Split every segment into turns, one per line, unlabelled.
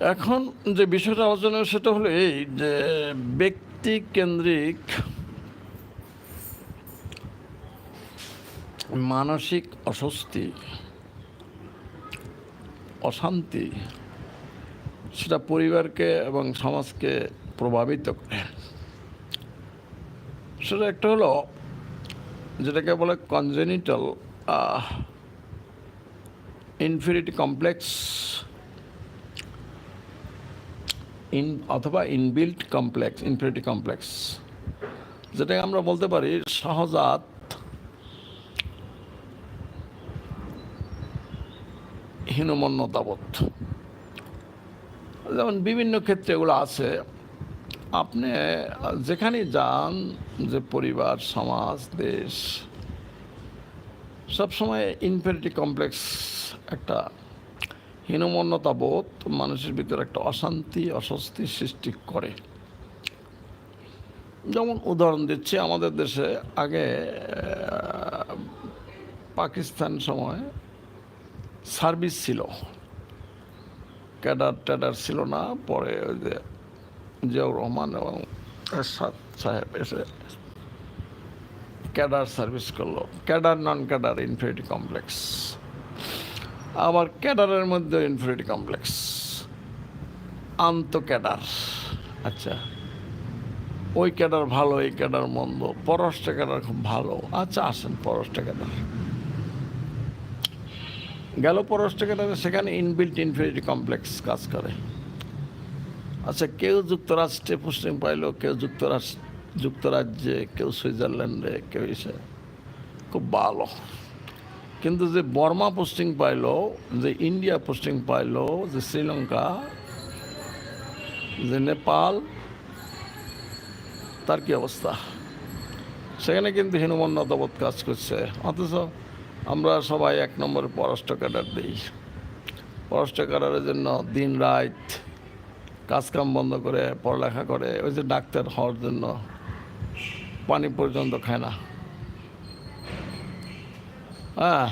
এখন যে বিষয়টা আলোচনা সেটা হলো এই যে ব্যক্তি কেন্দ্রিক মানসিক অস্বস্তি, অশান্তি সেটা পরিবারকে এবং সমাজকে প্রভাবিত করে। সেটা একটা হলো যেটাকে বলে কনজেনিটাল ইনফিনিটি কমপ্লেক্স ইন অথবা ইনবিল্ট কমপ্লেক্স ইনফিনিটি কমপ্লেক্স যেটাকে আমরা বলতে পারি সহজাত হীনমন্যতাবোধ। যেমন বিভিন্ন ক্ষেত্রে এগুলো আছে। আপনি যেখানে যান, যে পরিবার, সমাজ, দেশ, সবসময় ইনফেরিটি কমপ্লেক্স একটা হীনমন্যতা বোধ মানুষের ভিতরে একটা অশান্তি, অস্বস্তি সৃষ্টি করে। যেমন উদাহরণ দিচ্ছি, আমাদের দেশে আগে পাকিস্তান সময় সার্ভিস ছিল। ক্যাডার ট্যাডার ছিল না, পরে ওই যে জিয়াউর রহমান এবং এরশাদ সাহেব এসে ক্যাডার সার্ভিস করল। Cadre non cadre infinity complex. আবার ক্যাডারের মধ্যে ইনফিনিটি কমপ্লেক্স। আন্ত ক্যাডার। আচ্ছা। ওই ক্যাডার ভালো এই ক্যাডার মন্দ। পররাষ্ট্র ক্যাডার খুব ভালো। আচ্ছা আসেন পররাষ্ট্র ক্যাডার। গেল পররাষ্ট্র ক্যাডারে সেখানে ইনবিল্ট ইনফিনিটি কমপ্লেক্স কাজ করে। আচ্ছা কেউ যুক্তরাষ্ট্রে পোস্টিং পাইলো কেউ যুক্তরাষ্ট্র যুক্তরাজ্যে কেউ সুইজারল্যান্ডে কেউ এসে। খুব ভালো। কিন্তু যে বর্মা পোস্টিং পাইলো, যে ইন্ডিয়া পোস্টিং পাইলো, যে শ্রীলঙ্কা, যে নেপাল, তার কি অবস্থা? সেখানে কিন্তু হীনমন্যতাবোধ কাজ করছে। অথচ আমরা সবাই এক নম্বরে পররাষ্ট্র ক্যাডার দিই। পররাষ্ট্র ক্যাডারের জন্য দিন রাত কাজকাম বন্ধ করে, পড়ালেখা করে, ওই যে ডাক্তার হওয়ার জন্য পানি পর্যন্ত খায় না। হ্যাঁ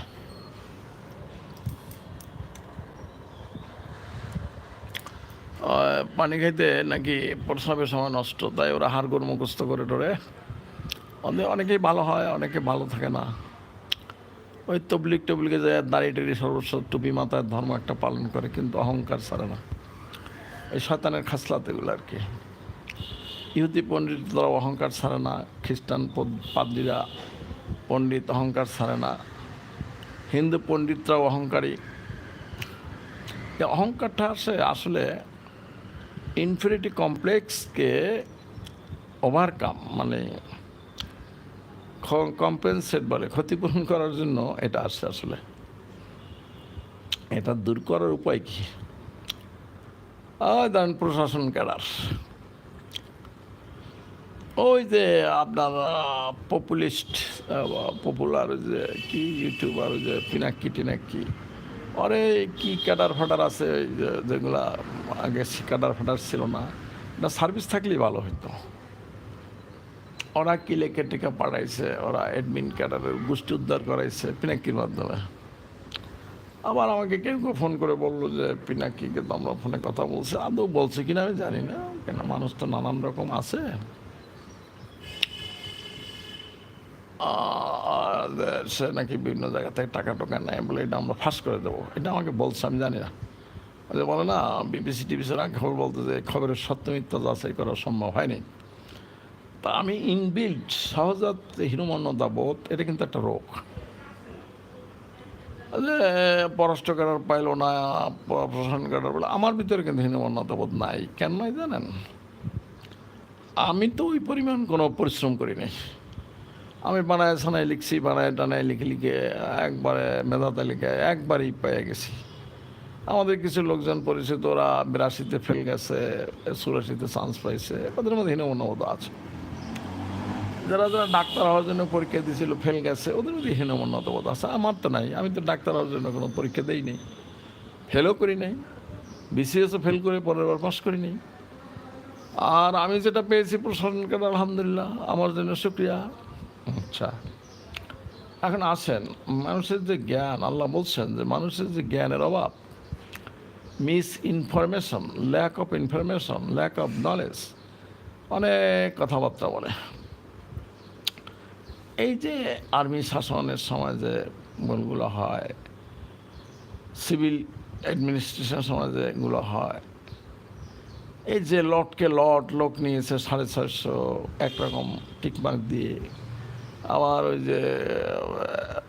আহ, পানি খাইতে নাকি প্রস্রাবের সময় নষ্ট তাই ওরা হাড়গোড় মুখস্থ করে টরে অনে- অনেকেই ভালো হয় অনেকে ভালো থাকে না। ওই তবলিক টবলিকে যায় দাঁড়িয়ে টাড়িয়ে সর্বস্ব টুপি মাথায় ধর্ম একটা পালন করে কিন্তু অহংকার ছাড়ে না। এই শয়তানের খাসলাত এগুলো আর কি। ইহুদি পণ্ডিতরা অহংকার ছাড়ে না খ্রিস্টান পদ- পাদ্রীরা পণ্ডিত অহংকার ছাড়ে না। হিন্দু পণ্ডিতরাও অহংকারী। এই অহংকারটা আসে আসলে ইনফিনিটি কমপ্লেক্সকে ওভারকাম মানে কম্পেনসেট বলে, ক্ষতিপূরণ করার জন্য এটা আসছে আসলে। এটা দূর করার উপায় কি? ধরেন প্রশাসন ক্যাডার। ওই যে আপনার পপুলিস্ট পপুলার যে কি ইউটিউবার যে পিনাক্কি টিনাক্কি। অরে কি ক্যাডার ফাটার আছে যেগুলা আগে ক্যাডার ফাটার ছিল না এটা সার্ভিস থাকলেই ভালো হতো ওরা কি লেখে টেকে পাঠাইছে, ওরা অ্যাডমিন ক্যাডারের গোষ্ঠী উদ্ধার করাইছে পিনাক্কির মাধ্যমে। আবার আমাকে কেউ কেউ ফোন করে বলল যে পিনাকিকে তো আমরা ফোনে কথা বলছি, আদৌ বলছে কিনা আমি জানি না, কেন মানুষ তো নানান রকম আছে? সে নাকি বিভিন্ন জায়গা থেকে টাকা টোকা নেয় বলে এটা আমরা ফাঁস করে দেবো। এটা আমাকে বলছে, আমি জানি না। যে বলে না বিবিসি টিভিসির আগে খবর বলতে যে খবরের সত্য মিথ্যা যাচাই করা সম্ভব হয়নি। তা আমি ইনবিল্ড সহজাত হীনমন্যতা বোধ এটা কিন্তু একটা রোগ। যে পররাষ্ট্র ক্যাডার পাইলো না, প্রশাসন ক্যাডার বলে আমার ভিতরে কিন্তু হীনমন্যতা বোধ নাই। কেন নাই জানেন? আমি তো ওই পরিমাণ কোনো পরিশ্রম করি নাই আমি বানায় সানায় লিখছি, বানায় টানায় লিখে লিখে একবারে মেধা তালিকায় একবারই পেয়ে গেছি। আমাদের কিছু লোকজন পরিচিত, ওরা বিরাশিতে ফেল গেছে, চুরাশিতে চান্স পাইছে, ওদের মধ্যে হীনমন্যতা আছে। যারা যারা ডাক্তার হওয়ার জন্য পরীক্ষা দিয়েছিল ফেল গেছে, ওদের মধ্যে হীনমন্যতা বোধ আছে। আমার তো নাই, আমি তো ডাক্তার হওয়ার জন্য কোনো পরীক্ষা দেই নাই। ফেলও করি নাই বিসিএসও ফেল করে পরের বার পাস করি নাই। আর আমি যেটা পেয়েছি প্রশাসনকে আলহামদুলিল্লাহ, আমার জন্য শুক্রিয়া। আচ্ছা। এখন আছেন মানুষের যে জ্ঞান, আল্লাহ বলছেন যে মানুষের যে জ্ঞানের অভাব misinformation lack of information lack of knowledge অনেক কথাবার্তা বলে। এই যে আর্মি শাসনের সময় যে ভুলগুলো হয়, সিভিল অ্যাডমিনিস্ট্রেশন সময় যে এগুলো হয়, এই যে লটকে লট লোক নিয়েছে সাড়ে ছয়শো, একরকম টিকমার্ক দিয়ে আবার ওই যে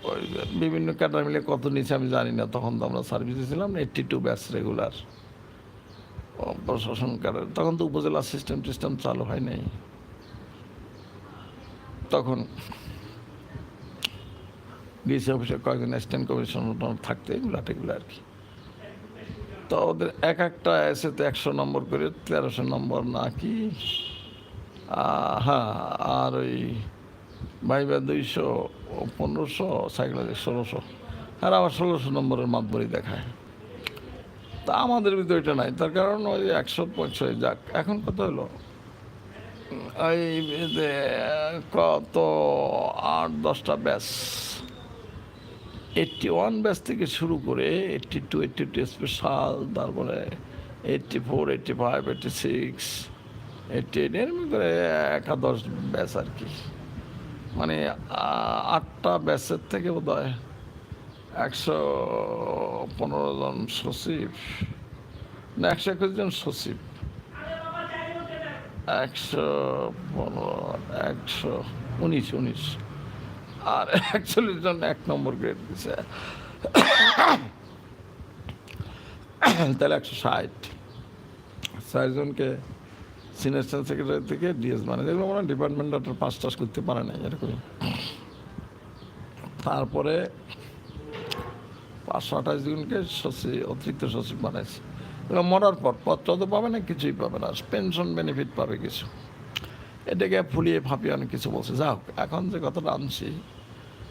ওই বিভিন্ন ক্যাটার মিলে কত নিচে আমি জানি না তখন তো আমরা সার্ভিসে ছিলাম এইট্টি টু ব্যাচ রেগুলার প্রশাসন ক্যাডার তখন তো উপজেলা সিস্টেম টিস্টেম চালু হয় নাই। তখন ডিসি অফিসে কয়েকজন অ্যাসিস্ট্যান্ট কমিশনার থাকতে এগুলো আর কি। তো ওদের এক একটা এসেতে একশো নম্বর করে তেরোশো নম্বর নাকি আহ, হ্যাঁ আর ওই ভাইবা দুইশো, পনেরোশো, সাইকেলে ষোলোশো। আর আবার ষোলোশো নম্বরের মাতবরি দেখায়। তা আমাদের ভিতরে এটা নাই। তার কারণ ওই একশো পঁয়ষট্টি যাক, এখন কত হলো? ওই কত? আট, দশটা ব্যাস। এইটটি ওয়ান ব্যাচ থেকে শুরু করে eighty two eighty two special তারপরে eighty four eighty five eighty six eighty eight এরকম করে একাদশ ব্যাচ আর কি। মানে আটটা ব্যাচের থেকে বোধ হয় একশো পনেরো জন সচিব, না, একশো একুশ জন সচিব। একশো পনেরো, একশো উনিশ উনিশ। আর একচল্লিশ জন এক নম্বর গ্রেড দিছে। তাহলে একশো ষাট। চারজনকে সিনিয়র সেক্রেটারি থেকে ডিএস মানে যেগুলো মানে ডিপার্টমেন্ট একটা পাস টাস করতে পারে না এরকম তারপরে পাঁচশো আঠাশ জনকে সচিব অতিরিক্ত সচিব বানাইছে। এবার মরার পর পত্র তো পাবে না, কিছুই পাবে না, পেনশন বেনিফিট পাবে কিছু। এটাকে ফুলিয়ে ফাঁপিয়ে অনেক কিছু বলছে। যা হোক, এখন যে কথাটা আনছি,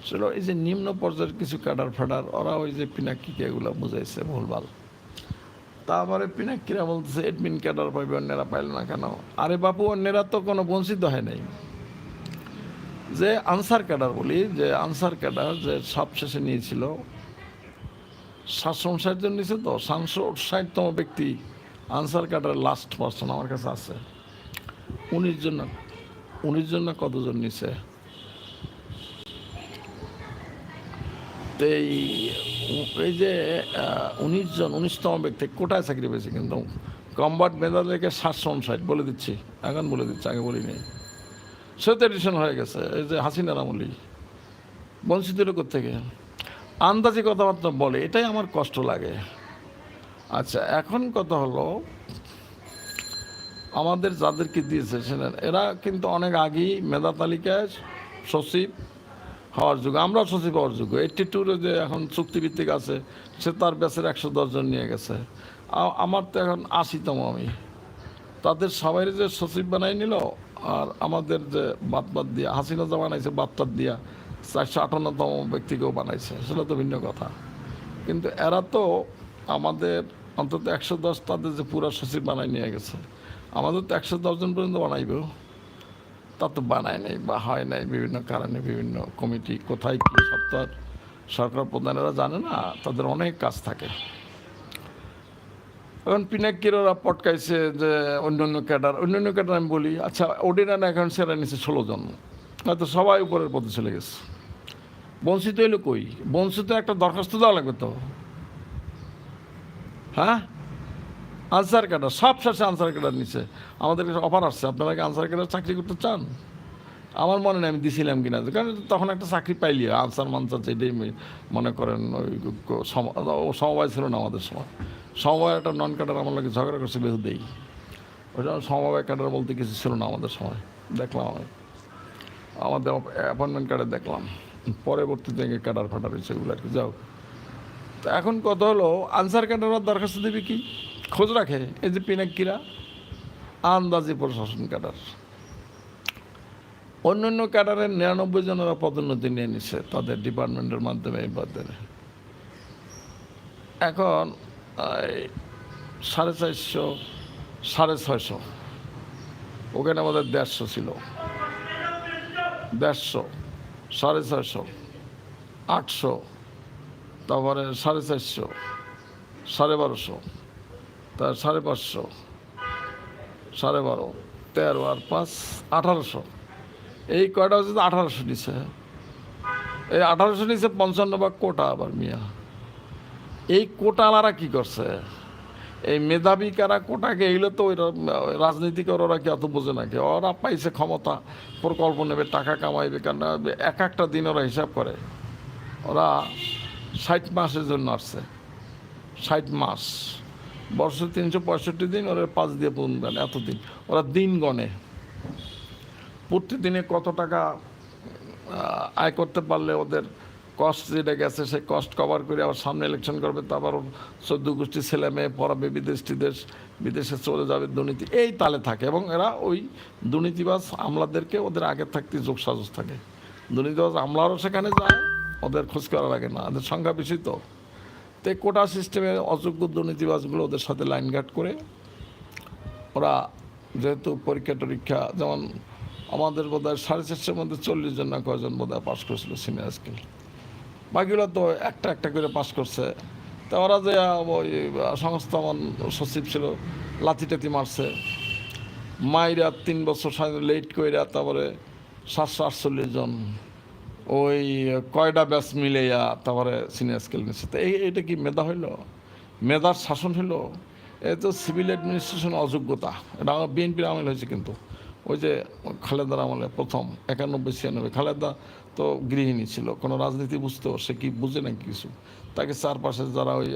সেটা এই যে নিম্ন পর্যায়ের কিছু ক্যাডার ফেডার ওরা ওই যে পিনাকিকে এগুলো বুঝাইছে ভুলভাল। তারপরে পিনাকিরা বলতেছে এডমিন ক্যাডার পাইবে, অন্যেরা পাইল না কেন? আরে বাপু, অন্যেরা তো কোনো বঞ্চিত হয় নাই। যে আনসার ক্যাডার বলি, যে আনসার ক্যাডার যে সবশেষে নিয়েছিল, সাতশো ষাট জন নিয়েছে তো, সাতশো ষাটতম ব্যক্তি আনসার ক্যাডার লাস্ট পার্সন আমার কাছে আছে। উনিশ জন উনিশ জন কতজন নিছে? এই এই যে উনিশ জন, উনিশতম ব্যক্তি, কোটায় চাকরি পেয়েছে কিন্তু। কম্বাট মেধা থেকে সাতশো ষাট বলে দিচ্ছি। এখন বলে দিচ্ছি, আগে বলিনি সে তো এডিশন হয়ে গেছে, এই যে হাসিনার আমলি বঞ্চিত লোকের থেকে আন্দাজি কথাবার্তা বলে, এটাই আমার কষ্ট লাগে। আচ্ছা এখন কথা হলো, আমাদের যাদেরকে দিয়েছে সেটা- এরা কিন্তু অনেক আগেই মেধা তালিকায় সচিব হওয়ার যোগ্য, আমরা সচিব হওয়ার যোগ্য। এইটটি টুরে যে এখন চুক্তিভিত্তিক আছে, সে তার ব্যাচের একশো দশজন নিয়ে গেছে। আমার তো এখন আশিতম আমি। তাদের সবাই যে সচিব বানাই নিল, আর আমাদের যে বাদ বাদ দিয়া হাসিনা যা বানাইছে বাদটার দিয়া, চারশো আটান্নতম ব্যক্তিকেও বানাইছে। সেটা তো ভিন্ন কথা। কিন্তু এরা তো আমাদের অন্তত একশো দশ তাদের যে পুরা সচিব বানাই নিয়ে গেছে, আমাদের তো একশো দশজন পর্যন্ত বানাইবে তা তো বানায় নাই বা হয় নাই, বিভিন্ন কারণে বিভিন্ন কমিটি কোথায় কী সব তো সরকার প্রধানেরা জানে না, তাদের অনেক কাজ থাকে। এখন পিনাকির ওরা পটকাইছে যে অন্যান্য ক্যাডার অন্য অন্য ক্যাডার আমি বলি আচ্ছা অর্ডিনারি এখন সেরা নিচ্ছে ষোলো জন, হয়তো সবাই উপরের পথে চলে গেছে। বঞ্চিত হইল কই? বঞ্চিত একটা দরখাস্ত দেওয়া লাগবে তো। হ্যাঁ? আনসার ক্যাডার সব শেষে আনসার ক্যাডার নিচ্ছে আমাদের কাছে অফার আসছে। আপনারা কি আনসার ক্যাডার চাকরি করতে চান? আমার মনে নেই, আমি দিছিলাম কিনা। কারণ তখন একটা চাকরি পাইলি আনসার মানসার যেটাই মনে করেন ওই সমবায় ছিল না আমাদের সময়। সমবায় একটা নন ক্যাডার আমার লাগে ঝগড়া করছে ওই জন্য সমবায় ক্যাডার বলতে কিছু ছিল না আমাদের সময়। দেখলাম আমি। আমাদের অ্যাপয়েন্টমেন্ট কার্ডে দেখলাম। পরবর্তীতে ক্যাডার ফাডার হয়েছে এগুলো আর কি যাও। তো এখন কত হলো আনসার ক্যাডারের দরখাস্ত দেবে কি? খোঁজ রাখে, এই যে পিনাক্কিরা আন্দাজি প্রশাসন ক্যাডার। অন্য অন্য ক্যাডারের নিরানব্বই জনেরা পদোন্নতি নিয়ে নিছে তাদের ডিপার্টমেন্টের মাধ্যমে এই পদের এখন সাড়ে চারশো, সাড়ে ছয়শো, ওখানে আমাদের দেড়শো ছিল। দেড়শো, সাড়ে ছয়শো, আটশো, তারপরে সাড়ে চারশো, সাড়ে বারোশো। তা সাড়ে পাঁচশো, সাড়ে বারো, তেরো আর পাঁচ, আঠারোশো। এই কয়টা হচ্ছে আঠারোশো নিচে। এই আঠারোশো নিচে পঞ্চান্ন ভাগ কোটা আবার মিয়া। এই কোটালারা কি করছে? এই মেধাবী কারা কোটাকে এইগুলো তো ওই রাজনীতি ওরা কি অত বোঝে নাকি? ওরা পাইছে ক্ষমতা, প্রকল্প নেবে, টাকা কামাইবে, কারণ এক একটা দিন ওরা হিসাব করে। ওরা ষাট মাসের জন্য আসছে। ষাট মাস। বর্ষে তিনশো পঁয়ষট্টি দিন, ওরা পাঁচ দিয়ে পুন দেন এতদিন। ওরা দিন গণে। প্রতিদিনে কত টাকা আয় করতে পারলে ওদের কস্ট যেটা গেছে, সেই কস্ট কভার করে আবার সামনে ইলেকশন করবে তারপর চোদ্দ গোষ্ঠী ছেলে মেয়ে পড়াবে বিদেশ টিদেশ বিদেশে চলে যাবে, দুর্নীতি, এই তালে থাকে। এবং এরা ওই দুর্নীতিবাজ আমলাদেরকে ওদের আগে থাকতে যোগ সাজস থাকে। দুর্নীতিবাজ আমলারও সেখানে যায়, ওদের খোঁজ করা লাগে না, ওদের সংখ্যা বেশি তো। তো কোটা সিস্টেমে অযোগ্য দুর্নীতিবাজগুলো ওদের সাথে লাইন গার্ড করে ওরা যেহেতু পরীক্ষা টরীক্ষা, যেমন আমাদের বোধ হয় সাড়ে চারশোর মধ্যে চল্লিশ জন না কয়জন বোধ হয় পাস করেছিল সিনিয়র স্কুল। বাকিগুলো তো একটা একটা করে পাস করছে। তা ওরা যে ওই সংস্থামান সচিব ছিল, লাথি টাতি মারছে। মাইরা তিন বছর লেট কইরা তারপরে সাতশো আটচল্লিশ জন ওই কয়টা ব্যাচ মিলেয়া তারপরে সিনিয়র স্কেল নিচ্ছে তো এই এটা কি মেধা হইল? মেধার শাসন হইল? এ তো সিভিল অ্যাডমিনিস্ট্রেশন অযোগ্যতা। এটা বিএনপির আমল হয়েছে কিন্তু। ওই যে খালেদার আমলে প্রথম, একানব্বই, ছিয়ানব্বই। খালেদা তো গৃহিণী ছিল। কোনো রাজনীতি বুঝতো সে কি বুঝে না কিছু? তাকে চারপাশে যারা ওই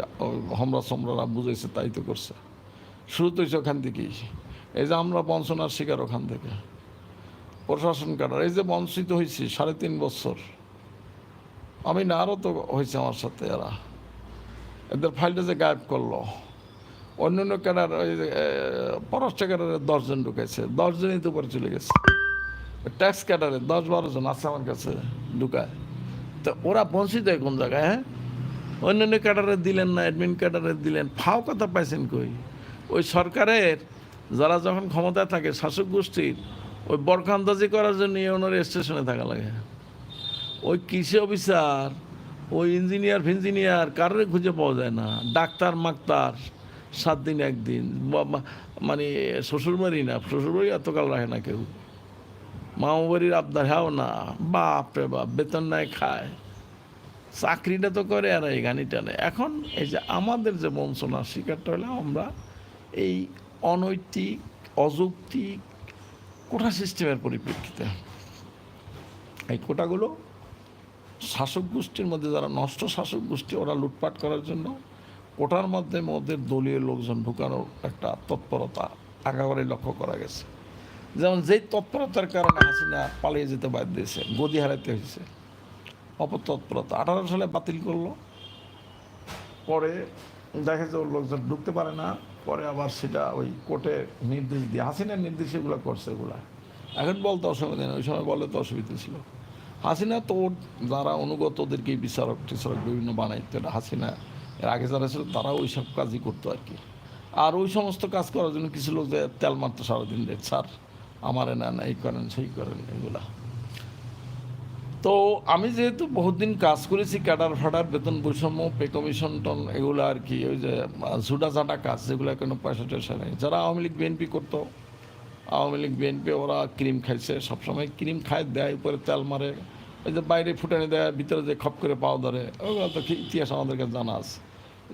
হমরা সমরারা বুঝেছে তাই তো করছে। শুরু তো ওখান থেকেই। এই যে আমরা বঞ্চনার শিকার ওখান থেকে। প্রশাসন কাটার। এই যে বঞ্চিত হয়েছি, সাড়ে তিন বছর। আমি না আরও তো হয়েছে আমার সাথে এরা। এদের ফাইলটা যে গায়েব করল। অন্য অন্য ক্যাডার, ওই পররাষ্ট্র ক্যাডারে দশজন ঢুকেছে। দশজনই তো উপরে চলে গেছে। ট্যাক্স ক্যাডারে দশ বারো জন আছে আমার কাছে ঢুকায়। তো ওরা বঞ্চিত হয় কোন জায়গায় হ্যাঁ? অন্যান্য ক্যাডারে দিলেন না, অ্যাডমিন ক্যাডারে দিলেন। ফাও কথা পাইছেন কই? ওই সরকারের, যারা যখন ক্ষমতায় থাকে, শাসক গোষ্ঠীর ওই বরখান্দাজি করার জন্য ওনার স্টেশনে থাকা লাগে। ওই কৃষি অফিসার, ওই ইঞ্জিনিয়ার ফিঞ্জিনিয়ার কারোর খুঁজে পাওয়া যায় না। ডাক্তার, মাক্তার, সাত দিন একদিন মানে শ্বশুরবাড়ি না, শ্বশুরবাড়ি এতকাল রাখে না কেউ। মামাবাড়ির আবদার হ্যাও না, বাপ রে বাপ, বেতন নাই খায়। চাকরিটা তো করে আর এই গানিটা নেই। এখন এই যে আমাদের যে বঞ্চনার শিকারটা হলে আমরা এই অনৈতিক, অযৌক্তিক কোটা সিস্টেমের পরিপ্রেক্ষিতে। এই কোটাগুলো শাসক গোষ্ঠীর মধ্যে যারা নষ্ট শাসক গোষ্ঠী, ওরা লুটপাট করার জন্য কোটার মধ্যে ওদের দলীয় লোকজন ঢুকানোর একটা তৎপরতা আগাবারে লক্ষ্য করা গেছে। যেমন যেই তৎপরতার কারণে হাসিনা পালিয়ে যেতে বাধ্য হয়েছে, গদি হারাইতে হয়েছে অপতৎপরতা আঠারো সালে বাতিল করল। পরে দেখা যায় ওর লোকজন ঢুকতে পারে না। পরে আবার সেটা ওই কোর্টে নির্দেশ দিয়ে, হাসিনার নির্দেশ এগুলো করছে এগুলা। এখন বলতে অসুবিধা নেই, ওই সময় বলে তো অসুবিধা ছিল। হাসিনা তো ওর যারা অনুগত ওদেরকে বিচারক টিচারক বিভিন্ন বানাইতো, এটা হাসিনা, এর আগে যারা ছিল তারা ওই সব কাজই করতো আর কি। আর ওই সমস্ত কাজ করার জন্য কিছু লোক যে তেল মারতো সারাদিন দেয় স্যার, আমারে না, এই করেন, সেই করেন, এগুলা। তো আমি যেহেতু বহুদিন কাজ করেছি, ক্যাডার, ফাডার, বেতন বৈষম্য, পে কমিশন টন এগুলো আর কি, ওই যে ঝুটা ঝাঁটা কাজ, যেগুলো কোনো পয়সা টয়সা নেই। যারা আওয়ামী লীগ বিএনপি করতো, আওয়ামী লীগ বিএনপি ওরা ক্রিম খাইছে, সবসময় ক্রিম খায়, দেয়, উপরে তেল মারে, ওই যে বাইরে ফুটানি দেয়, ভিতরে যে খপ করে পাও ধরে, ওগুলো তো ইতিহাস আমাদেরকে জানা আছে।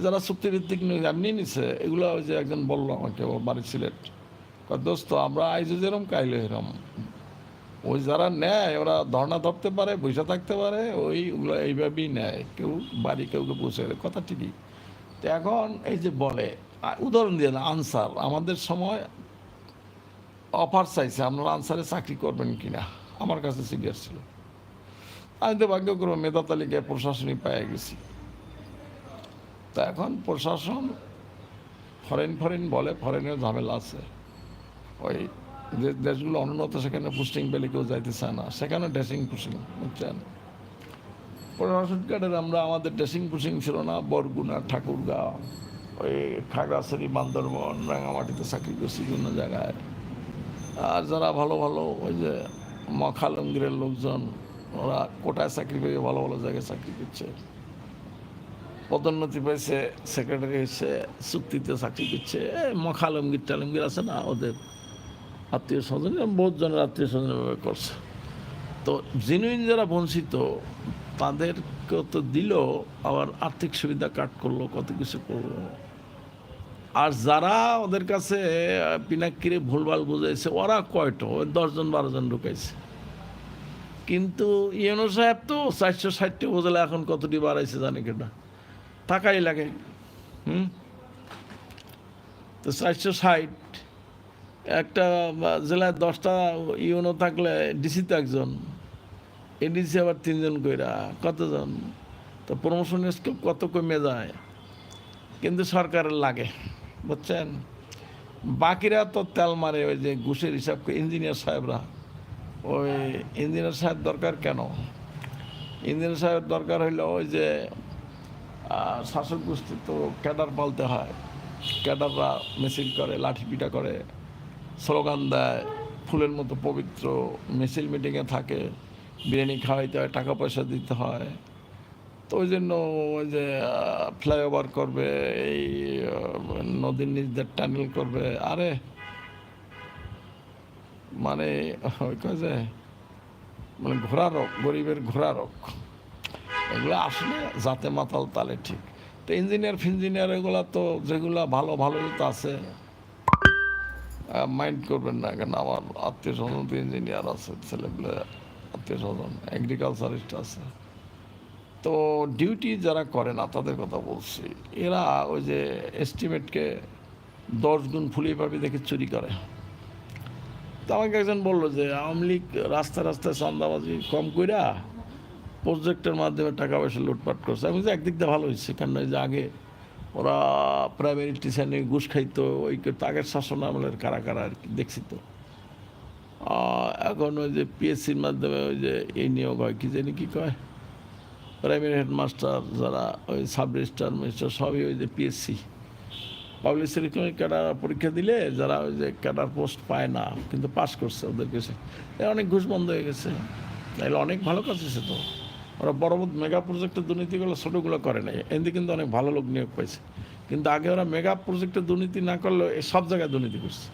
যারা চুক্তিভিত্তিক এমনি নিছে, এগুলো ওই যে একজন বলল আমাকে ওর বাড়ি সিলেট দোস্ত, আমরা আইজে যেরম, কাইলে এরম ওই যারা নেয়, ওরা ধর্ণা ধরতে পারে, বসে থাকতে পারে, ওই ওগুলো এইভাবেই নেয়। কেউ বাড়ি, কেউ কেউ পৌঁছে কথা ঠিকই। তো এখন এই যে বলে উদাহরণ দিয়ে না, আনসার। আমাদের সময় অফার চাইছে, আপনারা আনসারে চাকরি করবেন কিনা? আমার কাছে সিরিয়াস ছিল। আমি তো ভাগ্যক্রমে মেধা তালিকায় প্রশাসনিক পেয়ে গেছি। তা এখন প্রশাসন ফরেন ফরেন বলে ফরেনের ঝামেলা আছে। ওই যে দেশগুলো অনুন্নত সেখানে পোস্টিং পেলে কেউ যাইতে চায় না সেখানে ড্রেসিং পুশিং বুঝছেন প্রশাসন কার্ডের আমরা আমাদের ড্রেসিং পুশিং ছিল না, বরগুনা ঠাকুরগাঁও ওই খাগড়াছড়ি, বান্দরবন, রাঙামাটিতে চাকরি করছি বিভিন্ন জায়গায়। আর যারা ভালো ভালো ওই যে মখালঙ্গিরের লোকজন, ওরা কোটায় চাকরি পেয়ে ভালো ভালো জায়গায় চাকরি করছে। পদোন্নতি পেয়েছে সেক্রেটারি হয়েছে, চুক্তিতে চাকরি করছে। এই মখা আলমগীর টালমগীর আছে না, ওদের আত্মীয় স্বজন বহুত জনের আত্মীয় স্বজনভাবে করছে। তো জেনুইন যারা বঞ্চিত তাদেরকে তো দিল, আবার আর্থিক সুবিধা কাট করল, কত কিছু করল। আর যারা ওদের কাছে পিনাক্কিরে ভুলভাল বুঝাইছে, ওরা কয়টো? ওই দশজন, বারোজন ঢুকাইছে। কিন্তু ইউনো সাহেব তো চারশো ষাটটি বোঝালে এখন কতটি বাড়াইছে জানি কেটা টাকাই লাগে। হুম? তো চারশো ষাট একটা জেলায় দশটা ইউনো থাকলে ডিসি তো একজন এডিসি আবার তিনজন কইরা কতজন? তো প্রমোশন স্কোপ কত কমে যায়? কিন্তু সরকারের লাগে, বুঝছেন? বাকিরা তো তেল মারে ওই যে ঘুষের হিসাব ইঞ্জিনিয়ার সাহেবরা। ওই ইঞ্জিনিয়ার সাহেব দরকার কেন? ইঞ্জিনিয়ার সাহেব দরকার হইল ওই যে শাসক গোষ্ঠী তো ক্যাডার পালতে হয়। ক্যাডাররা মিছিল করে লাঠি পিটা করে। স্লোগান দেয়, ফুলের মতো পবিত্র, মিছিল মিটিংয়ে থাকে, বিরিয়ানি খাওয়াইতে হয়, টাকা পয়সা দিতে হয়। তো ওই জন্য ওই যে ফ্লাইওভার করবে, এই নদীর নিচ দিয়ে টানেল করবে। আরে মানে ওই যে মানে ঘোড়া রোগ, গরিবের ঘোড়া রোগ। এগুলো আসলে যাতে মাতাল তালে ঠিক। তো ইঞ্জিনিয়ার ফিঞ্জিনিয়ার এগুলা তো যেগুলা ভালো, ভালোই তো আছে। মাইন্ড করবেন না কেন আমার আত্মীয় স্বজন তো ইঞ্জিনিয়ার আছে ছেলেগুলো আত্মীয় স্বজন অ্যাগ্রিকালচারিস্ট আছে। তো ডিউটি যারা করে না, তাদের কথা বলছি, এরা ওই যে এস্টিমেটকে দশ গুণ ফুলিয়ে পাবি দেখে চুরি করে। তো আমাকে একজন বলল যে, আওয়ামী লীগ রাস্তা রাস্তায় সন্ধ্যাবাজি কম কইরা প্রজেক্টের মাধ্যমে টাকা পয়সা লুটপাট করছে। আমি একদিক দিয়ে ভালো হয়েছে, কারণ ওই যে আগে ওরা প্রাইমারি টিচার নিয়ে ঘুষ খাইতো, ওই আগের শাসন আমলের কারা কারা আর কি দেখছি তো এখন ওই যে পিএসসির মাধ্যমে ওই যে এই নিয়োগ হয়, কি জানি কি কয়? প্রাইমারি হেডমাস্টার যারা ওই সাব রেজিস্টার মিনিস্টার সবই ওই যে পিএসসি। পাবলিক সেক্টর ক্যাডার পরীক্ষা দিলে যারা ওই যে ক্যাডার পোস্ট পায় না, কিন্তু পাস করছে ওদের কাছে অনেক ঘুষ বন্ধ হয়ে গেছে। তাইলে অনেক ভালো কাজ হয়েছে তো। ওরা বড় বড় মেগা প্রজেক্টের দুর্নীতিগুলো ছোটোগুলো করে নাই। এতে কিন্তু অনেক ভালো লোক নিয়োগ পাইছে। কিন্তু আগে ওরা মেগা প্রজেক্টের দুর্নীতি না করলেও সব জায়গায় দুর্নীতি করছে।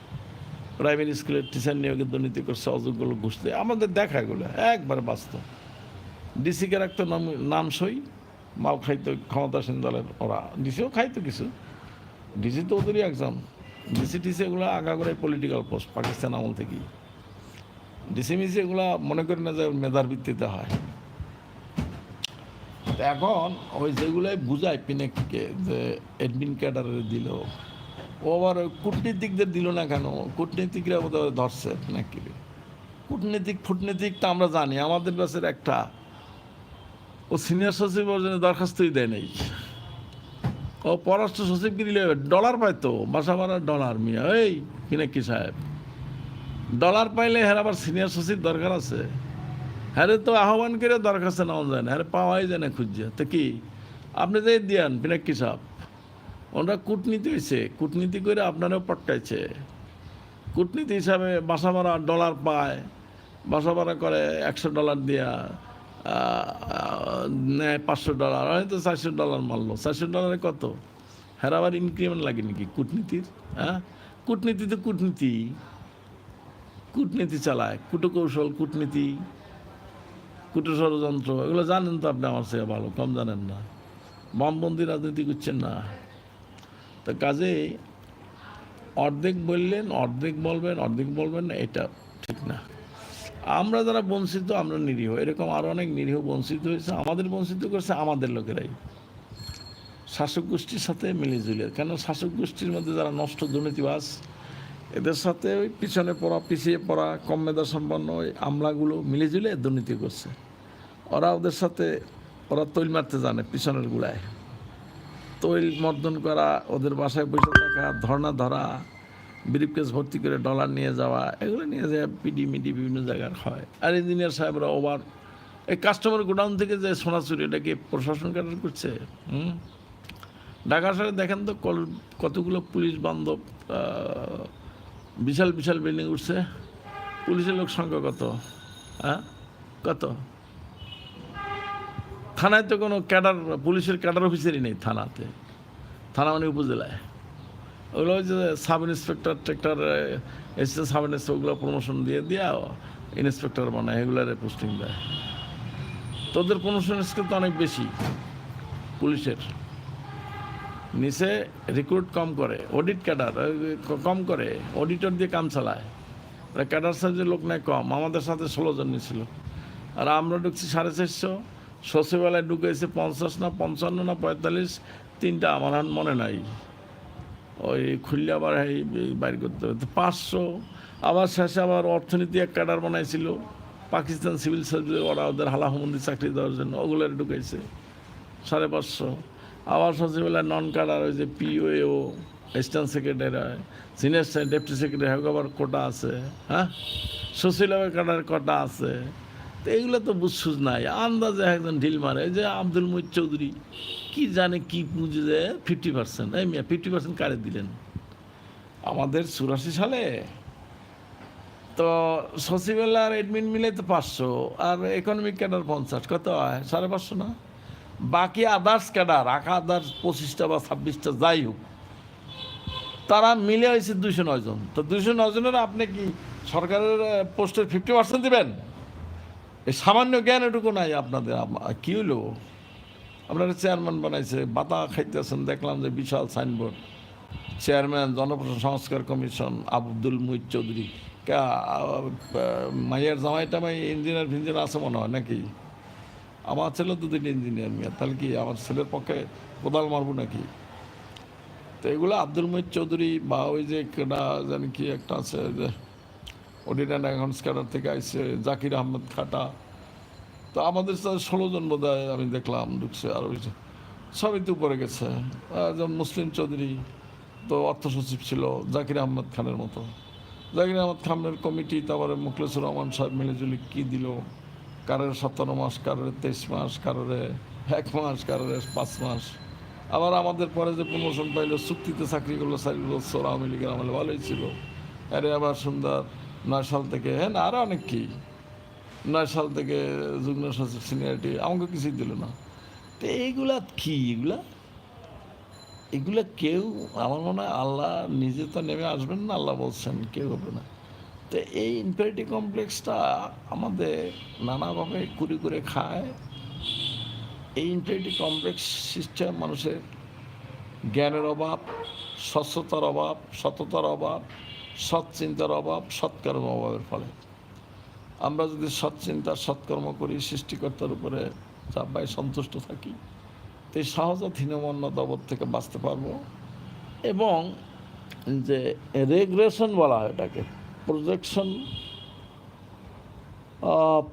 প্রাইমারি স্কুলের টিচার নিয়োগের দুর্নীতি করছে, অযোগ্য লোক ঘুষ দেয়। আমাদের দেখা এগুলো, একবার বাস্তব। ডিসিকে রাখতো নাম নাম সই, মাল খাইতো ক্ষমতাসীন দলের ওরা। ডিসিও খাইতো কিছু। ডিসি তো ওদেরই একজন ডিসি টিসি এগুলো আগাগোড়াই পলিটিক্যাল পোস্ট পাকিস্তান আমল থেকেই। ডিসি মিসি এগুলো মনে করি না যে মেধার ভিত্তিতে হয়। এখন ওই যেগুলোই বুঝায় পিনেককে যে এডমিন ক্যাডারে দিল, ও আবার ওই কূটনীতিকদের দিল না কেন? কূটনীতিকরা বোধহয় ধরছে নাকি? কূটনীতিক, ফুটনীতিক তো আমরা জানি, আমাদের কাছে একটা। ও সিনিয়র সচিব দরখাস্তই দেয় নাই। ও পররাষ্ট্র সচিবকে দিলে ডলার পায় তো বাসা ভাড়ার ডলার মিয়া। এই, পিনাকি সাহেব ডলার পাইলে হ্যাঁ আবার সিনিয়র সচিব দরকার আছে। হ্যাঁ তো আহ্বান করে দরখাস্ত নেওয়া যায় না হ্যাঁ পাওয়াই যায় না খুঁজছে। তো কি? আপনি যে দিয়ান পিনাকি সাহেব ওনারা কূটনীতি হয়েছে কূটনীতি করে আপনারাও পটকাইছে। কূটনীতি হিসাবে বাসা ভাড়া ডলার পায়, বাসা ভাড়া করে একশো ডলার দিয়া নেয় পাঁচশো ডলার হয়তো চারশো ডলার মারলো। চারশো ডলারে কত? হ্যাঁ আবার ইনক্রিমেন্ট লাগে নাকি কূটনীতির হ্যাঁ? কূটনীতি তো কূটনীতি। কূটনীতি চালায়, কূটকৌশল, কূটনীতি। কুটো ষড়যন্ত্র, এগুলো জানেন তো আপনি আমার চেয়ে ভালো, কম জানেন না। বামপন্থী রাজনীতি করছেন না। তো কাজেই অর্ধেক বললেন, অর্ধেক বলবেন অর্ধেক বলবেন না এটা ঠিক না। আমরা যারা বঞ্চিত, আমরা নিরীহ। এরকম আরও অনেক নিরীহ বঞ্চিত হয়েছে, আমাদের বঞ্চিত করছে আমাদের লোকেরাই। শাসক গোষ্ঠীর সাথে মিলে ঝুলে কেন শাসক গোষ্ঠীর মধ্যে যারা নষ্ট দুর্নীতিবাস এদের সাথে ওই পিছনে পড়া, পিছিয়ে পড়া, কম মেধা সম্পন্ন ওই আমলাগুলো মিলে ঝুলে দুর্নীতি করছে। ওরা ওদের সাথে, ওরা তৈল মারতে জানে পিছনের গুড়ায় তৈল মর্দন করা, ওদের বাসায় বসে থাকা, ধর্ণা ধরা ব্রিফকেস ভর্তি করে ডলার নিয়ে যাওয়া, এগুলো নিয়ে যায় পিডি মিডি বিভিন্ন জায়গার হয়। আর ইঞ্জিনিয়ার সাহেবরা ওভার, এই কাস্টমার গোডাউন থেকে যে সোনা চুরি এটা কি প্রশাসন কাটার করছে? হুম? ঢাকা শহরে দেখেন তো কতগুলো পুলিশ বান্ধব বিশাল বিশাল বিল্ডিং উঠছে। পুলিশের লোক সংখ্যা কত? হ্যাঁ? কত? থানায় তো কোনো ক্যাডার, পুলিশের ক্যাডার অফিসারই নেই থানাতে। থানা মানে উপজেলায়। ওগুলো যে সাব ইন্সপেক্টর, টেক্টর এসে সাব ইন্সপেক্টর ওগুলো প্রমোশন দিয়ে দিয়া ইন্সপেক্টর বানায় এগুলারে পোস্টিং দেয়। তোদের প্রমোশন স্কেল তো অনেক বেশি পুলিশের। নিচে রিক্রুট কম করে অডিট ক্যাডার কম করে অডিটর দিয়ে কাম চালায়। ক্যাডার সাইজের লোক নাই কম, আমাদের সাথে ষোলো জন ছিল আর আমরা ঢুকছি সাড়ে চারশো। সচিবালয় ঢুকেছে পঞ্চাশ না পঞ্চান্ন না পঁয়তাল্লিশ, তিনটা আমার আর মনে নাই। ওই খুললে আবার এই বাইর করতে হবে। পাঁচশো, আবার শেষে আবার অর্থনীতি এক ক্যাডার বানাইছিল। পাকিস্তান সিভিল সার্ভিস ওরা ওদের হালাহমন্দি চাকরি দেওয়ার জন্য ওগুলোর ঢুকেছে সাড়ে পাঁচশো। আবার সচিবালয় নন কাডার ওই যে পিওএও অ্যাসিস্ট্যান্ট সেক্রেটারি হয় সিনিয়র ডেপুটি সেক্রেটারি হোক আবার কোটা আছে হ্যাঁ? সচিবালয় কাডার কোটা আছে। তো এগুলো তো বুঝছুজ নাই। আন্দাজে একজন ঢিল মারে যে আব্দুল মুইদ চৌধুরী, কি জানে কি পুঁজি যে ফিফটি পার্সেন্ট এই মিয়া ফিফটি পার্সেন্ট কারে দিলেন? আমাদের চুরাশি সালে। তো সচিবালয় আর এডমিন মিলে তো পাঁচশো, আর ইকোনমিক ক্যাডার পঞ্চাশ, কত হয়? সাড়ে পাঁচশো না? বাকি আদার্স ক্যাডার আঁকা আদার্স পঁচিশটা বা ছাব্বিশটা, যাই হোক। তারা মিলে হয়েছে দুশো জন। তো দুশো নয় জনের আপনি কি সরকারের পোস্টের ফিফটি পার্সেন্ট দেবেন? এই সামান্য জ্ঞান এটুকু নাই আপনাদের কি হইল? আপনারা চেয়ারম্যান বানাইছে, বাতা খাইতেছেন, দেখলাম যে বিশাল সাইনবোর্ড। চেয়ারম্যান, জনপ্রশাসন সংস্কার কমিশন, আব্দুল মুইদ চৌধুরী। মাইয়ার জামাইটা মাই ইঞ্জিনিয়ার ফিঞ্জিনিয়ার আছে মনে হয় নাকি? আমার ছেলে তো দুটো ইঞ্জিনিয়ার মেয়ে, তাহলে কি আমার ছেলের পক্ষে কোদাল মারবো নাকি? তো এগুলো আব্দুল মুইদ চৌধুরী বা ওই যে কেডা জানি কি একটা আছে, যে অ্যান্ড অ্যাকাউন্টস থেকে আইসে জাকির আহমেদ খাটা। তো আমাদের ষোলো জন বোধ আমি দেখলাম ঢুকছে আর ওই সবই তো উপরে গেছে। যেমন মুসলিম চৌধুরী তো অর্থ সচিব ছিল জাকির আহমেদ খানের মতো। জাকির আহমদ খানের কমিটি, তারপরে মুখলেসুর রহমান সাহেব মিলেজুলি কী দিল? কারোর সতেরো মাস, কারোর তেইশ মাস, কারোর এক মাস, কারোর পাঁচ মাস। আবার আমাদের পরে যে প্রমোশন পাইলো, চুক্তিতে চাকরি করল, চাকরি বছর আওয়ামী লীগের আমলে ভালোই ছিল। আরে আবার সুন্দর। নয় সাল থেকে হ্যাঁ না আরও অনেক কী? নয় সাল থেকে যুগ্ম সচিব সিনিয়রিটি আমাকে কিছুই দিল না। তো এইগুলা কি? এগুলা এগুলা কেউ, আমার মনে হয় আল্লাহ নিজে তো নেমে আসবেন না, আল্লাহ বলছেন, কেউ হবে না। তো এই ইনফেরিটি কমপ্লেক্সটা আমাদের নানাভাবে কুড়ি করে খায়। এই ইনফেরিটি কমপ্লেক্স সিস্টেম মানুষের জ্ঞানের অভাব, স্বচ্ছতার অভাব, সততার অভাব সৎ চিন্তার অভাব, সৎকর্ম অভাবের ফলে। আমরা যদি সৎ সৎচিন্তা, সৎকর্ম করি, সৃষ্টিকর্তার উপরে চাপাই সন্তুষ্ট থাকি তো এই সহজত হীনমন্যতাবোধ থেকে বাঁচতে পারব। এবং যে রেগ্রেশন বলা হয় এটাকে প্রজেকশন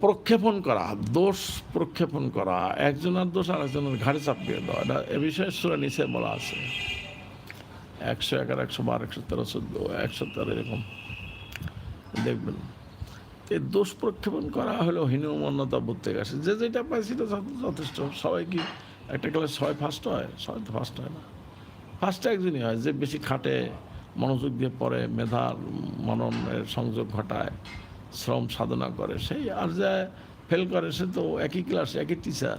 প্রক্ষেপণ করা, দোষ প্রক্ষেপণ করা, একজনের দোষ আরেকজনের ঘাড়ে চাপিয়ে দেওয়া, এটা এ বিষয়ে সুরা নিচে বলা আছে। একশো এগারো, একশো বারো, একশো তেরো, চোদ্দ, একশো তেরো, এরকম। দেখবেন। এই দোষ প্রক্ষেপণ করা হলো হীনমন্যতা বোধ গেছে যে যেটা পায় সেটা যথে- যথেষ্ট। সবাই কি একটা ক্লাস সবাই ফার্স্ট হয়? সবাই তো ফার্স্ট হয় না। ফার্স্ট একজনই হয়। যে বেশি খাটে, মনোযোগ দিয়ে পড়ে মেধার মননের সংযোগ ঘটায়, শ্রম সাধনা করে, সেই আর যা ফেল করে সে তো একই ক্লাস একই টিচার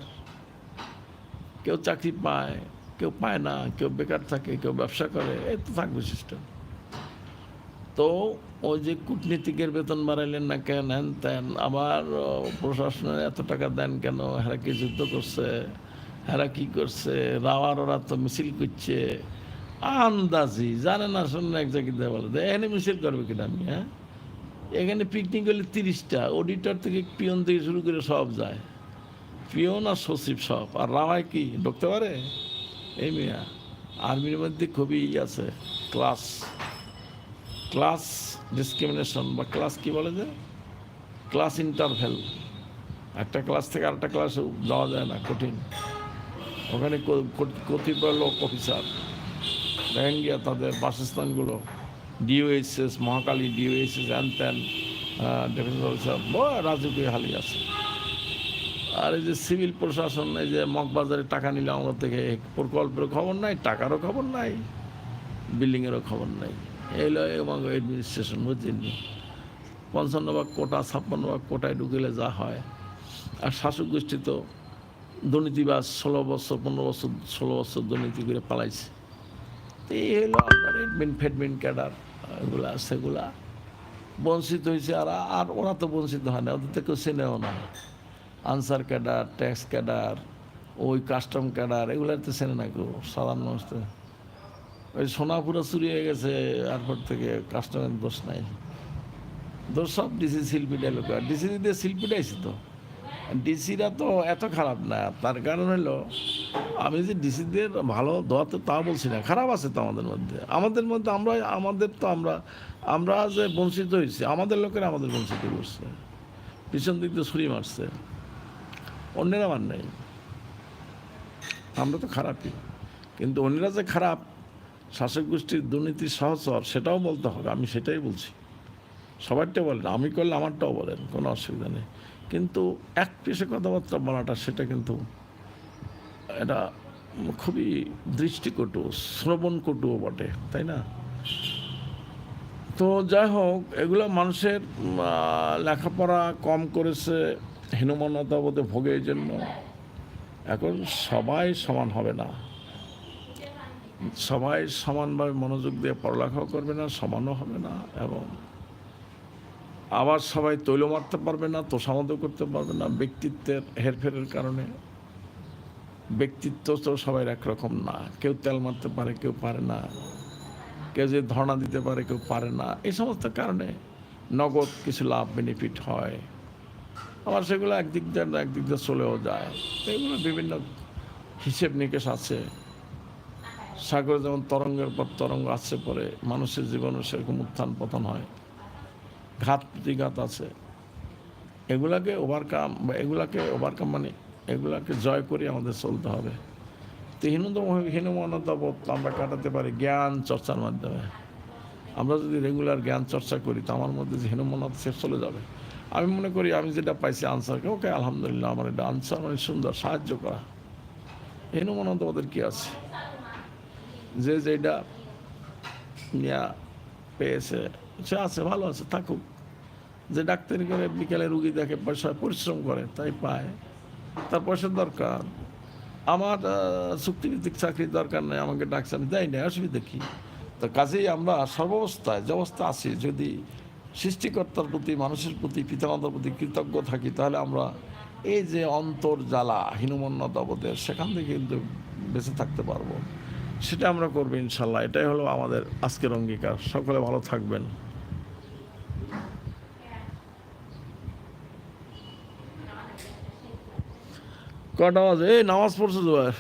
কেউ চাকরি পায় কেউ পায় না কেউ বেকার থাকে কেউ ব্যবসা করে এই তো থাকবে সিস্টেম তো ওই যে কূটনীতিকের বেতন বাড়াইলেন না কেন হ্যান তেন আবার প্রশাসনের এত টাকা দেন কেন হেরা কি যুদ্ধ করছে হেরা কি করছে রাওয়ার ওরা তো মিছিল করছে আন্দাজি জানে না শোনেন এক জায়গায় বলে দেয়, এখানে মিছিল করবে কিনা আমি হ্যাঁ? এখানে পিকনিক হলে তিরিশটা অডিটর থেকে পিয়ন থেকে শুরু করে সব যায় পিয়ন আর সচিব সব আর রাওয়ায় কি ঢুকতে পারে? এই মিয়া, আর্মির মধ্যে খুবই ই আছে ক্লাস ক্লাস ডিসক্রিমিনেশন বা ক্লাস কি বলে যে? ক্লাস ইন্টারভেল একটা ক্লাস থেকে আরেকটা ক্লাসে যাওয়া যায় না, কঠিন। ওখানে কতিপয় লোক অফিসার দেখেন গিয়া তাদের বাসস্থানগুলো ডিওএইচএস মহাকালী ডিওএইচএস হ্যান ত্যান ডিফেন্স অফিসার রাজকীয় হালি আছে। আর এই যে সিভিল প্রশাসন, এই যে মগবাজারে টাকা নিলে আমাদের থেকে প্রকল্পের খবর নাই, টাকারও খবর নাই, বিল্ডিংয়েরও খবর নাই। এই হলো এবং অ্যাডমিনিস্ট্রেশন বুঝছেন পঞ্চান্ন ভাগ কোটা, ছাপ্পান্ন ভাগ কোটায় ঢুকিলে যা হয়। আর শাসক গোষ্ঠী তো দুর্নীতিবাজ ষোলো বছর, পনেরো বছর, ষোলো বছর দুর্নীতি করে পালাইছে। তো এই হলো আপনার এডমিন ফেডমিন ক্যাডার এগুলা, সেগুলা। বঞ্চিত হয়েছে আর আর ওরা তো বঞ্চিত হয় না, ওদের তো কেউ চেনেও না। আনসার ক্যাডার, ট্যাক্স ক্যাডার, ওই কাস্টম ক্যাডার, এগুলার তো চেনে না কেউ, সাধারণ মানুষ তো। ওই সোনা পুরো চুরি হয়ে গেছে, এয়ারপোর্ট থেকে কাস্টমের দোষ নাই। দোষ সব ডিসি শিল্পীটা লোক ডিসি দিয়ে শিল্পীটাইছি তো ডিসিরা তো এত খারাপ না। তার কারণ হলো, আমি যে ডিসিদের ভালো দোয়াতে তা বলছি না। খারাপ আছে তো আমাদের মধ্যে। আমাদের মধ্যে আমরা, আমাদের তো আমরা আমরা যে বঞ্চিত হয়েছি, আমাদের লোকেরা আমাদের বঞ্চিত করছে। পিছন দিক দিয়ে ছুরি মারছে। অন্যের আমার নেই। আমরা তো খারাপই। কিন্তু অন্যরা যে খারাপ, শাসক গোষ্ঠীর দুর্নীতি সহচর, সেটাও বলতে হবে। আমি সেটাই বলছি। সবারটা বলেন, আমি করলে আমারটাও বলেন, কোনো অসুবিধা নেই। কিন্তু এক পেশে কথাবার্তা বলাটা, সেটা কিন্তু এটা খুবই দৃষ্টিকটু শ্রবণকটুও বটে, তাই না? তো যাই হোক, এগুলো মানুষের লেখাপড়া কম করেছে হীনমন্যতা বোধে ভোগে এই জন্য এখন সবাই সমান হবে না। সবাই সমানভাবে মনোযোগ দিয়ে পড়ালেখাও করবে না, সমানও হবে না এবং আবার সবাই তৈল মারতে পারবে না তোষামতো করতে পারবে না ব্যক্তিত্বের হেরফেরের কারণে। ব্যক্তিত্ব তো সবাই একরকম না। কেউ তেল মারতে পারে, কেউ পারে না। কেউ যে ধর্ণা দিতে পারে, কেউ পারে না। এই সমস্ত কারণে নগদ কিছু লাভ বেনিফিট হয়। আবার সেগুলো একদিক দিয়ে না একদিক দিয়ে চলেও যায়। এগুলো বিভিন্ন হিসেব নিকেশ আছে। সাগরে যেমন তরঙ্গের পর তরঙ্গ আসছে পরে মানুষের জীবনে সেরকম উত্থান পতন হয়। ঘাত প্রতিঘাত আছে। এগুলাকে ওভারকাম বা এগুলাকে ওভারকাম মানে এগুলাকে জয় করে আমাদের চলতে হবে। তো হীনতম হীনমনতা বোধ আমরা কাটাতে পারি জ্ঞান চর্চার মাধ্যমে। আমরা যদি রেগুলার জ্ঞান চর্চা করি, তো আমার মধ্যে যে হীনমনতা সে চলে যাবে। আমি মনে করি আমি যেটা পাইছি আনসারকে ওকে আলহামদুলিল্লাহ আমার এটা আনসার মানে সুন্দর, সাহায্য করা। হীনমনতা ওদের কি আছে? যে যেটা নিয়া পেয়েছে, সে আছে, ভালো আছে, থাকুক। যে ডাক্তারি করে বিকেলে রুগী দেখে পয়সা, পরিশ্রম করে, তাই পায়। তার পয়সার দরকার। আমার চুক্তিভিত্তিক চাকরির দরকার নেই, আমাকে ডাক্তার দেয় না অসুবিধা কী? তো কাজেই আমরা সর্বাবস্থায় যে অবস্থা আছি, যদি সৃষ্টিকর্তার প্রতি, মানুষের প্রতি, পিতামাতার প্রতি কৃতজ্ঞ থাকি, তাহলে আমরা এই যে অন্তর জ্বালা, হীনমন্যতা সেখান থেকে কিন্তু বেঁচে থাকতে পারব। সেটা আমরা করব ইনশাল্লাহ। এটাই হলো আমাদের আজকের অঙ্গীকার। সকলে ভালো থাকবেন। কটা বাজে? এই নামাজ পড়ছে জোয়ার